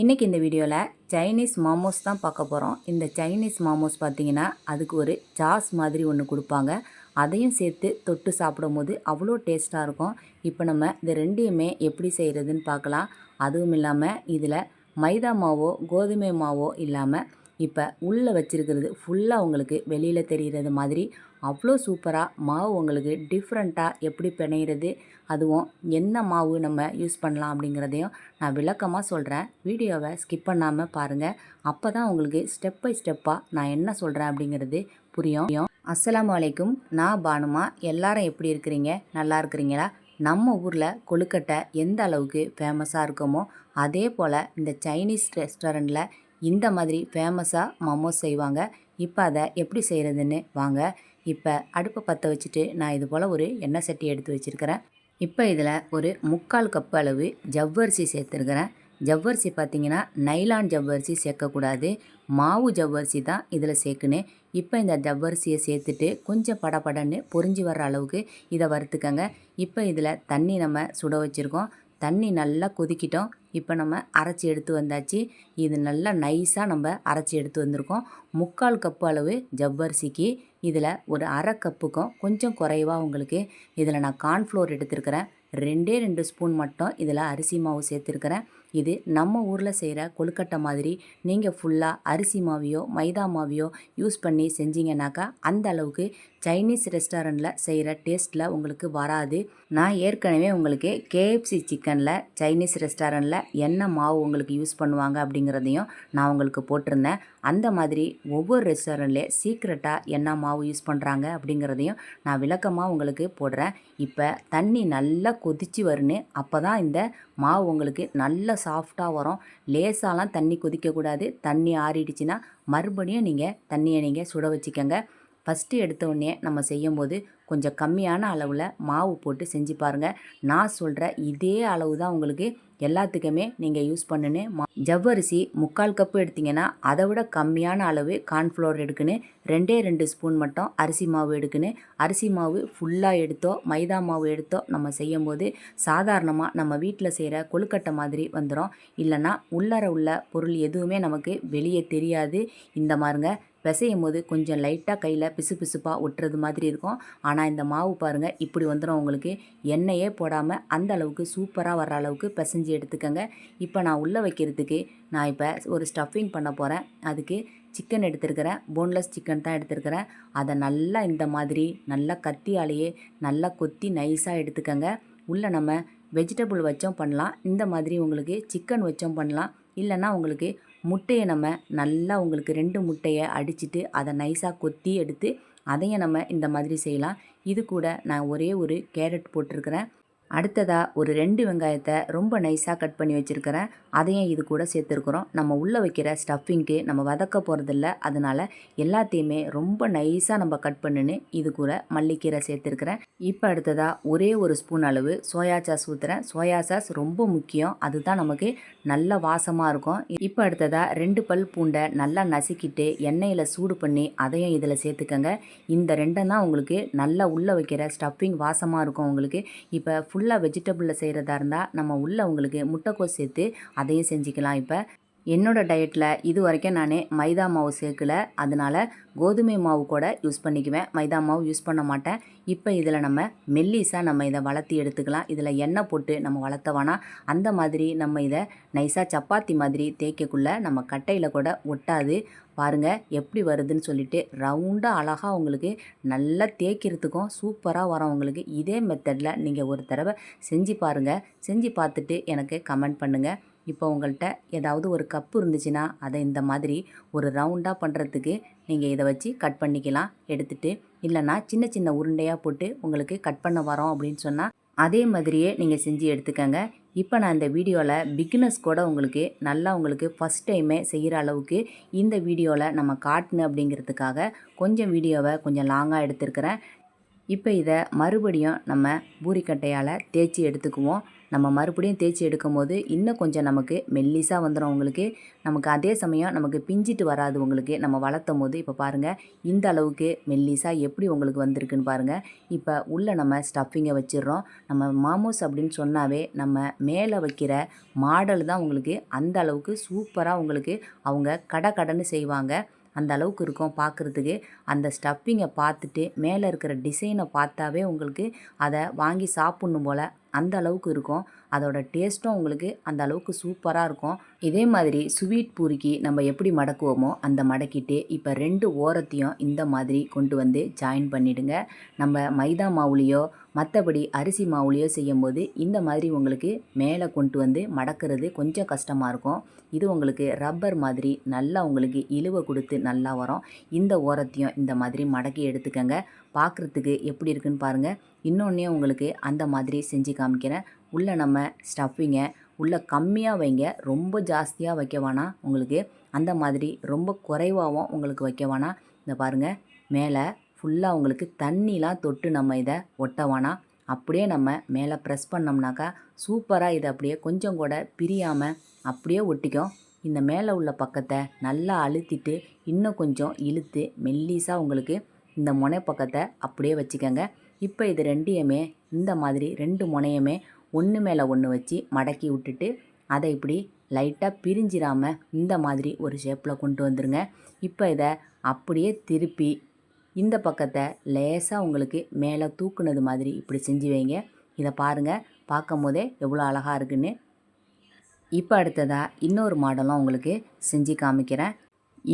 இன்றைக்கி இந்த வீடியோவில் சைனீஸ் மாமோஸ் தான் பார்க்க போகிறோம் இந்த சைனீஸ் மாமோஸ் பார்த்தீங்கன்னா அதுக்கு ஒரு சாஸ் மாதிரி ஒன்று கொடுப்பாங்க. அதையும் சேர்த்து தொட்டு சாப்பிடும் போது அவ்வளோ டேஸ்ட்டாக இருக்கும். இப்போ நம்ம இந்த ரெண்டையுமே எப்படி செய்கிறதுன்னு பார்க்கலாம். அதுவும் இல்லாமல் இதில் மைதா மாவோ கோதுமை மாவோ இல்லாமல் இப்போ உள்ளே வச்சுருக்கிறது ஃபுல்லாக உங்களுக்கு வெளியில் தெரிகிறது மாதிரி அவ்வளோ சூப்பராக மாவு உங்களுக்கு டிஃப்ரெண்ட்டாக எப்படி பிணையிறது அதுவும் என்ன மாவு நம்ம யூஸ் பண்ணலாம் அப்படிங்கிறதையும் நான் விளக்கமாக சொல்கிறேன் வீடியோவை ஸ்கிப் பண்ணாமல் பாருங்கள் அப்போ தான் உங்களுக்கு ஸ்டெப் பை ஸ்டெப்பாக நான் என்ன சொல்கிறேன் அப்படிங்கிறது புரியும். அஸ்லாம் அலைக்கும். நான் பானுமா எல்லாரும் எப்படி இருக்கிறீங்க? நல்லா இருக்கிறீங்களா? நம்ம ஊரில் கொழுக்கட்டை எந்த அளவுக்கு ஃபேமஸாக இருக்குமோ அதே போல் இந்த சைனீஸ் ரெஸ்டாரண்ட்டில் இந்த மாதிரி ஃபேமஸாக மோமோஸ் செய்வாங்க. இப்போ அதை எப்படி செய்கிறதுன்னு வாங்க. இப்போ அடுப்பை பற்ற வச்சுட்டு நான் இது போல் ஒரு எண்ணெய் சட்டி எடுத்து வச்சுருக்கிறேன். இப்போ இதில் ஒரு முக்கால் கப் அளவு ஜவ்வரிசி சேர்த்துருக்கிறேன். ஜவ்வரிசி பார்த்தீங்கன்னா நைலான் ஜவ்வரிசி சேர்க்கக்கூடாது. மாவு ஜவ்வரிசி தான் இதில் சேர்க்கணும். இப்போ இந்த ஜவ்வரிசியை சேர்த்துட்டு கொஞ்சம் படபடன்னு பொரிஞ்சு வர்ற அளவுக்கு இதை வறுத்துக்கங்க. இப்போ இதில் தண்ணி நம்ம சுட வச்சுருக்கோம். தண்ணி நல்லா கொதிக்கிட்டோம். இப்போ நம்ம அரைச்சி எடுத்து வந்தாச்சு. இது நல்லா நைஸாக நம்ம அரைச்சி எடுத்து வந்திருக்கோம். முக்கால் கப்பு அளவு ஜவ்வரிசிக்கு இதில் ஒரு அரை கப்புக்கும் கொஞ்சம் குறைவாக உங்களுக்கு இதில் நான் கார்ன்ஃப்ளோர் எடுத்துருக்கிறேன். ரெண்டே ரெண்டு ஸ்பூன் மட்டும் இதில் அரிசி மாவு சேர்த்துருக்கிறேன். இது நம்ம ஊரில் செய்கிற கொழுக்கட்டை மாதிரி நீங்கள் ஃபுல்லாக அரிசி மாவியோ மைதா மாவியோ யூஸ் பண்ணி செஞ்சீங்கன்னாக்கா அந்த அளவுக்கு சைனீஸ் ரெஸ்டாரண்ட்டில் செய்கிற டேஸ்ட்டில் உங்களுக்கு வராது. நான் ஏற்கனவே உங்களுக்கு கேஎஃப்சி சிக்கனில் சைனீஸ் ரெஸ்டாரண்ட்டில் என்ன மாவு உங்களுக்கு யூஸ் பண்ணுவாங்க அப்படிங்கிறதையும் நான் உங்களுக்கு போட்டிருந்தேன். அந்த மாதிரி ஒவ்வொரு ரெஸ்டாரண்ட்லேயே சீக்ரெட்டாக என்ன மாவு யூஸ் பண்ணுறாங்க அப்படிங்கிறதையும் நான் விளக்கமாக உங்களுக்கு போடுறேன். இப்போ தண்ணி நல்லா கொதித்து வருன்னு அப்போ தான் இந்த மாவு உங்களுக்கு நல்ல சாஃப்டாக வரும். லேசாலாம் தண்ணி கொதிக்கக்கூடாது. தண்ணி ஆறிடுச்சுன்னா மறுபடியும் நீங்கள் தண்ணியை நீங்கள் சுட வச்சுக்கோங்க. ஃபஸ்ட்டு எடுத்த உடனே நம்ம செய்யும்போது கொஞ்சம் கம்மியான அளவில் மாவு போட்டு செஞ்சு பாருங்கள் நான் சொல்கிற இதே அளவு தான் உங்களுக்கு எல்லாத்துக்குமே நீங்கள் யூஸ் பண்ணுன்னு மா ஜவ்வரிசி முக்கால் கப்பு எடுத்திங்கன்னா அதை விட கம்மியான அளவு கார்ன்ஃப்ளவர் எடுக்குன்னு ரெண்டே ரெண்டு ஸ்பூன் மட்டும் அரிசி மாவு எடுக்கணும் அரிசி மாவு ஃபுல்லாக எடுத்தோ மைதா மாவு எடுத்தோ நம்ம செய்யும்போது சாதாரணமாக நம்ம வீட்டில் செய்கிற கொழுக்கட்டை மாதிரி வந்துடும் இல்லைன்னா உள்ளர உள்ள பொருள் எதுவுமே நமக்கு வெளியே தெரியாது. இந்த மாதிரிங்க பிசையும் போது கொஞ்சம் லைட்டாக கையில் பிசு பிசுப்பாக ஒட்டுறது மாதிரி இருக்கும். ஆனால் இந்த மாவு பாருங்கள் இப்படி வந்துடும் உங்களுக்கு. எண்ணெயே போடாமல் அந்த அளவுக்கு சூப்பராக வர அளவுக்கு பிசைஞ்சு எடுத்துக்கோங்க. இப்போ நான் உள்ளே வைக்கிறதுக்கு நான் இப்போ ஒரு ஸ்டஃபிங் பண்ண போகிறேன் அதுக்கு சிக்கன் எடுத்துருக்கிறேன். போன்லெஸ் சிக்கன் தான் எடுத்துருக்கிறேன். அதை நல்லா இந்த மாதிரி நல்லா கத்தியாலேயே நல்லா கொத்தி நைஸாக எடுத்துக்கோங்க. உள்ளே நம்ம வெஜிடபிள் வச்சோம் பண்ணலாம். இந்த மாதிரி உங்களுக்கு சிக்கன் வச்சோம் பண்ணலாம். இல்லைன்னா உங்களுக்கு முட்டையை நம்ம நல்லா உங்களுக்கு ரெண்டு முட்டையை அடிச்சிட்டு அதை நைஸாக கொத்தி எடுத்து அதையும் நம்ம இந்த மாதிரி செய்யலாம். இது கூட நான் ஒரே ஒரு கேரட் போட்டிருக்கிறேன். அடுத்ததாக ஒரு ரெண்டு வெங்காயத்தை ரொம்ப நைஸாக கட் பண்ணி வச்சுருக்கிறேன். அதையும் இது கூட சேர்த்துருக்குறோம். நம்ம உள்ளே வைக்கிற ஸ்டஃபிங்க்கு நம்ம வதக்க போகிறதில்ல அதனால் எல்லாத்தையுமே ரொம்ப நைஸாக நம்ம கட் பண்ணுன்னு இது கூட மல்லிக்கீரை சேர்த்துருக்குறேன். இப்போ அடுத்ததாக ஒரே ஒரு ஸ்பூன் அளவு சோயா சாஸ் ஊற்றுறேன் சோயா சாஸ் ரொம்ப முக்கியம். அதுதான் நமக்கு நல்ல வாசமாக இருக்கும். இப்போ அடுத்ததாக ரெண்டு பல் பூண்டை நல்லா நசுக்கிட்டு எண்ணெயில் சூடு பண்ணி அதையும் இதில் சேர்த்துக்கங்க. இந்த ரெண்டும் தான் உங்களுக்கு நல்லா உள்ளே வைக்கிற ஸ்டஃபிங் வாசமாக இருக்கும் உங்களுக்கு. இப்போ ஃபுல்லாக வெஜிடபிளில் செய்கிறதா இருந்தால் நம்ம உள்ளே உங்களுக்கு முட்டைக்கோஸ் சேர்த்து அதையும் செஞ்சுக்கலாம் இப்போ. என்னோடய டயட்டில் இது வரைக்கும் நான் மைதா மாவு சேர்க்கல. அதனால் கோதுமை மாவு கூட யூஸ் பண்ணிக்குவேன். மைதா மாவு யூஸ் பண்ண மாட்டேன். இப்போ இதில் நம்ம மெல்லிஸாக நம்ம இதை வளர்த்தி எடுத்துக்கலாம். இதில் எண்ணெய் போட்டு நம்ம வளர்த்த வேணாம் அந்த மாதிரி நம்ம இதை நைஸாக சப்பாத்தி மாதிரி தேய்க்கக்குள்ளே நம்ம கட்டையில் கூட ஒட்டாது. பாருங்கள் எப்படி வருதுன்னு சொல்லிட்டு ரவுண்டாக அழகாக உங்களுக்கு நல்லா தேய்க்கிறதுக்கும் சூப்பராக வரும் உங்களுக்கு. இதே மெத்தடில் நீங்கள் ஒரு தடவை செஞ்சு பாருங்கள் செஞ்சு பார்த்துட்டு எனக்கு கமெண்ட் பண்ணுங்கள் இப்போ உங்கள்கிட்ட ஏதாவது ஒரு கப்பு இருந்துச்சுன்னா அதை இந்த மாதிரி ஒரு ரவுண்டாக பண்ணுறதுக்கு நீங்கள் இதை வச்சு கட் பண்ணிக்கலாம் எடுத்துகிட்டு இல்லைன்னா சின்ன சின்ன உருண்டையாக போட்டு உங்களுக்கு கட் பண்ண வரோம் அப்படின்னு சொன்னால் அதே மாதிரியே நீங்கள் செஞ்சு எடுத்துக்கங்க. இப்போ நான் இந்த வீடியோவில் பிக்னஸ் கூட உங்களுக்கு நல்லா உங்களுக்கு ஃபஸ்ட் டைமே செய்கிற அளவுக்கு இந்த வீடியோவில் நம்ம காட்டணும் அப்படிங்கிறதுக்காக கொஞ்சம் வீடியோவை கொஞ்சம் லாங்காக எடுத்துருக்கிறேன். இப்போ இதை மறுபடியும் நம்ம பூரிக்கட்டையால் தேய்ச்சி எடுத்துக்குவோம். நம்ம மறுபடியும் தேய்ச்சி எடுக்கும் போது இன்னும் கொஞ்சம் நமக்கு மெல்லிஸாக வந்துடும் உங்களுக்கு. நமக்கு அதே சமயம் நமக்கு பிஞ்சிட்டு வராது உங்களுக்கு. நம்ம வளர்த்தும் போது இப்போ பாருங்கள் இந்த அளவுக்கு மெல்லிஸாக எப்படி உங்களுக்கு வந்திருக்குன்னு பாருங்கள் இப்போ உள்ளே நம்ம ஸ்டஃபிங்கை வச்சிடுறோம். நம்ம மாமோஸ் அப்படின்னு சொன்னாவே நம்ம மேலே வைக்கிற மாடல் தான் உங்களுக்கு அந்த அளவுக்கு சூப்பராக உங்களுக்கு அவங்க கடை கடன்னு செய்வாங்க. அந்த அளவுக்கு இருக்கும் பார்க்குறதுக்கு அந்த ஸ்டஃப்பிங்கை பார்த்துட்டு மேலே இருக்கிற டிசைனை பார்த்தாவே உங்களுக்கு அதை வாங்கி சாப்பிட்ணும் போல் அந்த அளவுக்கு இருக்கும். அதோட டேஸ்ட்டும் உங்களுக்கு அந்த அளவுக்கு சூப்பராக இருக்கும். இதே மாதிரி ஸ்வீட் பூரிக்கு நம்ம எப்படி மடக்குவோமோ அந்த மடக்கிட்டு இப்போ ரெண்டு ஓரத்தையும் இந்த மாதிரி கொண்டு வந்து ஜாயின் பண்ணிவிடுங்க நம்ம மைதா மாவுலேயோ மற்றபடி அரிசி மாவுலேயோ செய்யும்போது இந்த மாதிரி உங்களுக்கு மேலே கொண்டு வந்து மடக்கிறது கொஞ்சம் கஷ்டமாக இருக்கும். இது உங்களுக்கு ரப்பர் மாதிரி நல்லா உங்களுக்கு இழுவை கொடுத்து நல்லா வரும். இந்த ஓரத்தையும் இந்த மாதிரி மடக்கி எடுத்துக்கங்க. பார்க்குறதுக்கு எப்படி இருக்குன்னு பாருங்கள் இன்னொன்னே உங்களுக்கு அந்த மாதிரி செஞ்சு காமிக்கிறேன். உள்ளே நம்ம ஸ்டஃபிங்கை உள்ளே கம்மியாக வைங்க. ரொம்ப ஜாஸ்தியாக வைக்க வேணாம். உங்களுக்கு அந்த மாதிரி ரொம்ப குறைவாகவும் உங்களுக்கு வைக்க வேணாம். இந்த பாருங்கள் மேலே ஃபுல்லாக உங்களுக்கு தண்ணிலாம் தொட்டு நம்ம இதை ஒட்டவானா? அப்படியே நம்ம மேலே ப்ரெஸ் பண்ணோம்னாக்கா சூப்பராக இதை அப்படியே கொஞ்சம் கூட பிரியாமல் அப்படியே ஒட்டிக்கும். இந்த மேலே உள்ள பக்கத்தை நல்லா அழுத்திட்டு இன்னும் கொஞ்சம் இழுத்து மெல்லிஸாக உங்களுக்கு இந்த முனை பக்கத்தை அப்படியே வச்சுக்கோங்க. இப்போ இது ரெண்டையுமே இந்த மாதிரி ரெண்டு முனையுமே ஒன்று மேலே ஒன்று வச்சு மடக்கி விட்டுட்டு அதை இப்படி லைட்டாக பிரிஞ்சிராமல் இந்த மாதிரி ஒரு ஷேப்பில் கொண்டு வந்துருங்க. இப்போ இதை அப்படியே திருப்பி இந்த பக்கத்தை லேசாக உங்களுக்கு மேலே தூக்குனது மாதிரி இப்படி செஞ்சு வைங்க. இதை பாருங்கள் பார்க்கும் போதே எவ்வளோ அழகாக இருக்குன்னு. இப்போ அடுத்ததாக இன்னொரு மாடலும் உங்களுக்கு செஞ்சு காமிக்கிறேன்.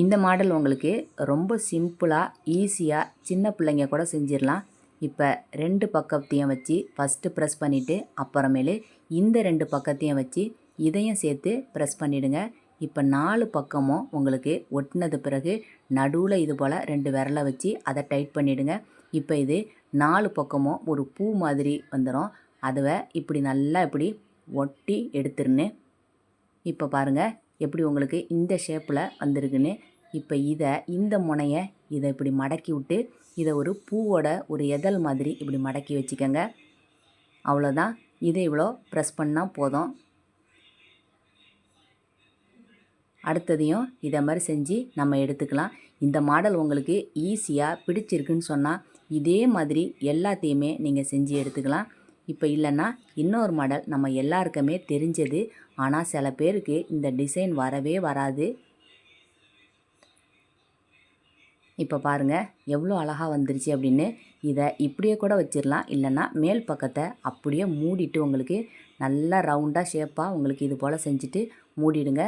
இந்த மாடல் உங்களுக்கு ரொம்ப சிம்பிளாக ஈஸியாக சின்ன பிள்ளைங்க கூட செஞ்சிடலாம். இப்போ ரெண்டு பக்கத்தையும் வச்சு ஃபஸ்ட்டு ப்ரெஸ் பண்ணிவிட்டு அப்புறமேலு இந்த ரெண்டு பக்கத்தையும் வச்சு இதையும் சேர்த்து ப்ரெஸ் பண்ணிவிடுங்க இப்போ நாலு பக்கமும் உங்களுக்கு ஒட்டினது பிறகு நடுவில் இது போல் ரெண்டு விரலை வச்சு அதை டைட் பண்ணிவிடுங்க இப்போ இது நாலு பக்கமும் ஒரு பூ மாதிரி வந்துடும் அதுவை இப்படி நல்லா இப்படி ஒட்டி எடுத்துருன்னு. இப்போ பாருங்கள் எப்படி உங்களுக்கு இந்த ஷேப்பில் வந்திருக்குன்னு. இப்போ இதை இந்த முனையை இதை இப்படி மடக்கி விட்டு இதை ஒரு பூவோட ஒரு எதல் மாதிரி இப்படி மடக்கி வச்சுக்கோங்க. அவ்வளோதான் இதை இவ்வளோ ப்ரெஸ் பண்ணால் போதும். அடுத்ததையும் இதை மாதிரி செஞ்சு நம்ம எடுத்துக்கலாம். இந்த மாடல் உங்களுக்கு ஈஸியாக பிடிச்சிருக்குன்னு சொன்னால் இதே மாதிரி எல்லாத்தையுமே நீங்கள் செஞ்சு எடுத்துக்கலாம். இப்போ இல்லைன்னா இன்னொரு மாடல் நம்ம எல்லாருக்குமே தெரிஞ்சது. ஆனால் சில பேருக்கு இந்த டிசைன் வரவே வராது. இப்போ பாருங்கள் எவ்வளோ அழகாக வந்துருச்சு அப்படின்னு. இதை இப்படியே கூட வச்சிடலாம் இல்லைன்னா மேல் பக்கத்தை அப்படியே மூடிட்டு உங்களுக்கு நல்லா ரவுண்டாக ஷேப்பாக உங்களுக்கு இது போல் செஞ்சுட்டு மூடிடுங்க.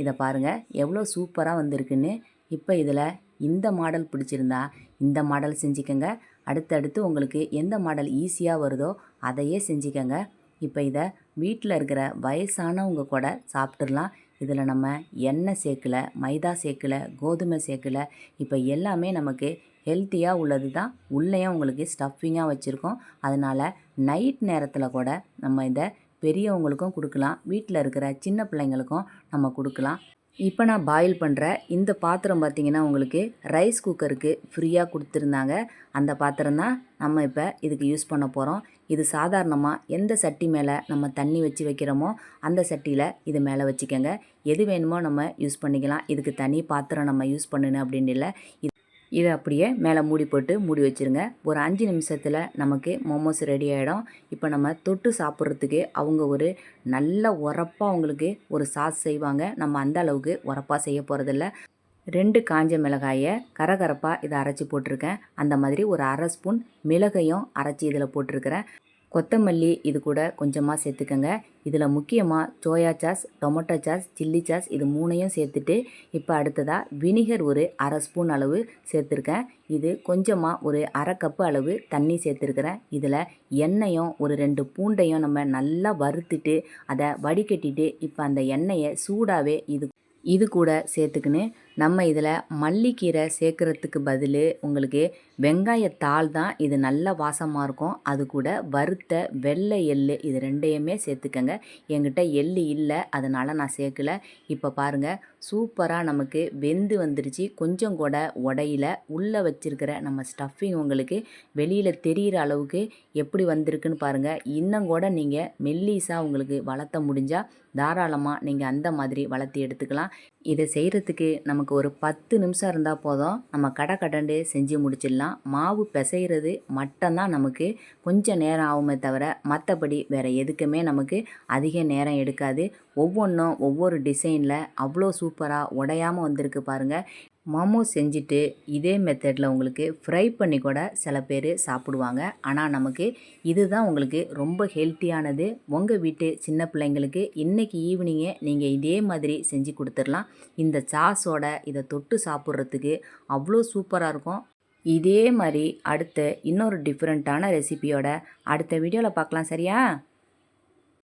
இதை பாருங்கள் எவ்வளோ சூப்பராக வந்திருக்குன்னு. இப்போ இதில் இந்த மாடல் பிடிச்சிருந்தா இந்த மாடல் செஞ்சுக்கோங்க. அடுத்தடுத்து உங்களுக்கு எந்த மாடல் ஈஸியாக வருதோ அதையே செஞ்சுக்கோங்க. இப்போ இதை வீட்டில் இருக்கிற வயசானவங்க கூட சாப்பிட்றலாம் இதில் நம்ம எண்ணெய் சேர்க்கல மைதா சேர்க்கல கோதுமை சேர்க்கல இப்போ எல்லாமே நமக்கு ஹெல்த்தியாக உள்ளது தான் உள்ளேயும் உங்களுக்கு ஸ்டஃபிங்காக வச்சுருக்கோம். அதனால் நைட் நேரத்தில் கூட நம்ம இதை பெரியவங்களுக்கும் கொடுக்கலாம். வீட்டில் இருக்கிற சின்ன பிள்ளைங்களுக்கும் நம்ம கொடுக்கலாம். இப்போ நான் பாயில் பண்ணுற இந்த பாத்திரம் பார்த்திங்கன்னா உங்களுக்கு ரைஸ் குக்கருக்கு ஃப்ரீயாக கொடுத்துருந்தாங்க. அந்த பாத்திரம் தான் நம்ம இப்போ இதுக்கு யூஸ் பண்ண போகிறோம் இது சாதாரணமாக எந்த சட்டி மேலே நம்ம தண்ணி வச்சு வைக்கிறோமோ அந்த சட்டியில் இது மேலே வச்சுக்கோங்க. எது வேணுமோ நம்ம யூஸ் பண்ணிக்கலாம். இதுக்கு தனி பாத்திரம் நம்ம யூஸ் பண்ணணும் அப்படின்னு இல்லை. இதை அப்படியே மேலே மூடி போட்டு மூடி வச்சுருங்க. ஒரு அஞ்சு நிமிஷத்தில் நமக்கு மோமோஸ் ரெடி ஆகிடும் இப்போ நம்ம தொட்டு சாப்பிட்றதுக்கு அவங்க ஒரு நல்ல உரப்பாக அவங்களுக்கு ஒரு சாஸ் செய்வாங்க. நம்ம அந்த அளவுக்கு உரப்பாக செய்ய போகிறதில்ல ரெண்டு காஞ்ச மிளகாயை கரகரப்பாக இதை அரைச்சி போட்டிருக்கேன். அந்த மாதிரி ஒரு அரை ஸ்பூன் மிளகையும் அரைச்சி இதில் போட்டிருக்கிறேன். கொத்தமல்லி இது கூட கொஞ்சமாக சேர்த்துக்கோங்க. இதில் முக்கியமாக soya sauce tomato sauce chilli sauce இது மூணையும் சேர்த்துட்டு இப்போ அடுத்ததாக வினிகர் ஒரு அரை ஸ்பூன் அளவு சேர்த்துருக்கேன். இது கொஞ்சமாக ஒரு அரை கப்பு அளவு தண்ணி சேர்த்துருக்கிறேன். இதில் எண்ணெயும் ஒரு ரெண்டு பூண்டையும் நம்ம நல்லா வறுத்துட்டு அதை வடிகட்டிட்டு இப்போ அந்த எண்ணெயை சூடாகவே இது இது கூட சேர்த்துக்கின்னு நம்ம இதில் மல்லிக்கீரை சேர்க்குறதுக்கு பதில் உங்களுக்கு வெங்காயத்தாள் தான் இது நல்ல வாசமாக இருக்கும். அது கூட வறுத்த வெள்ளை எள் இது ரெண்டையுமே சேர்த்துக்கங்க. என்கிட்ட எள் இல்லை அதனால் நான் சேர்க்கல. இப்போ பாருங்கள் சூப்பராக நமக்கு வெந்து வந்துருச்சு. கொஞ்சம் கூட உடையில. உள்ளே வச்சிருக்கிற நம்ம ஸ்டஃபிங் உங்களுக்கு வெளியில் தெரிகிற அளவுக்கு எப்படி வந்திருக்குன்னு பாருங்கள் இன்னும் கூட நீங்கள் மெல்லீஸாக உங்களுக்கு வளர்த்த முடிஞ்சால் தாராளமாக நீங்கள் அந்த மாதிரி வளர்த்தி எடுத்துக்கலாம். இதை செய்கிறதுக்கு நமக்கு ஒரு பத்து நிமிஷம் இருந்தால் போதும். நம்ம கடை கடண்டு செஞ்சு முடிச்சிடலாம். மாவு பிசைகிறது மட்டும்தான் நமக்கு கொஞ்சம் நேரம் ஆகுமே தவிர மற்றபடி வேறு எதுக்குமே நமக்கு அதிக நேரம் எடுக்காது. ஒவ்வொன்றும் ஒவ்வொரு டிசைனில் அவ்வளோ சூப்பராக உடையாமல் வந்திருக்கு பாருங்கள் மோமோ செஞ்சுட்டு இதே மெத்தடில் உங்களுக்கு ஃப்ரை பண்ணி கூட சில பேர் சாப்பிடுவாங்க. ஆனால் நமக்கு இதுதான் உங்களுக்கு ரொம்ப ஹெல்த்தியானது உங்கள் வீட்டு சின்ன பிள்ளைங்களுக்கு இன்றைக்கி ஈவினிங்கே நீங்கள் இதே மாதிரி செஞ்சு கொடுத்துடலாம். இந்த சாஸோட இதை தொட்டு சாப்பிட்றதுக்கு அவ்வளோ சூப்பராக இருக்கும். இதே மாதிரி அடுத்த இன்னொரு டிஃப்ரெண்ட்டான ரெசிபியோட அடுத்த வீடியோவில் பார்க்கலாம் சரியா?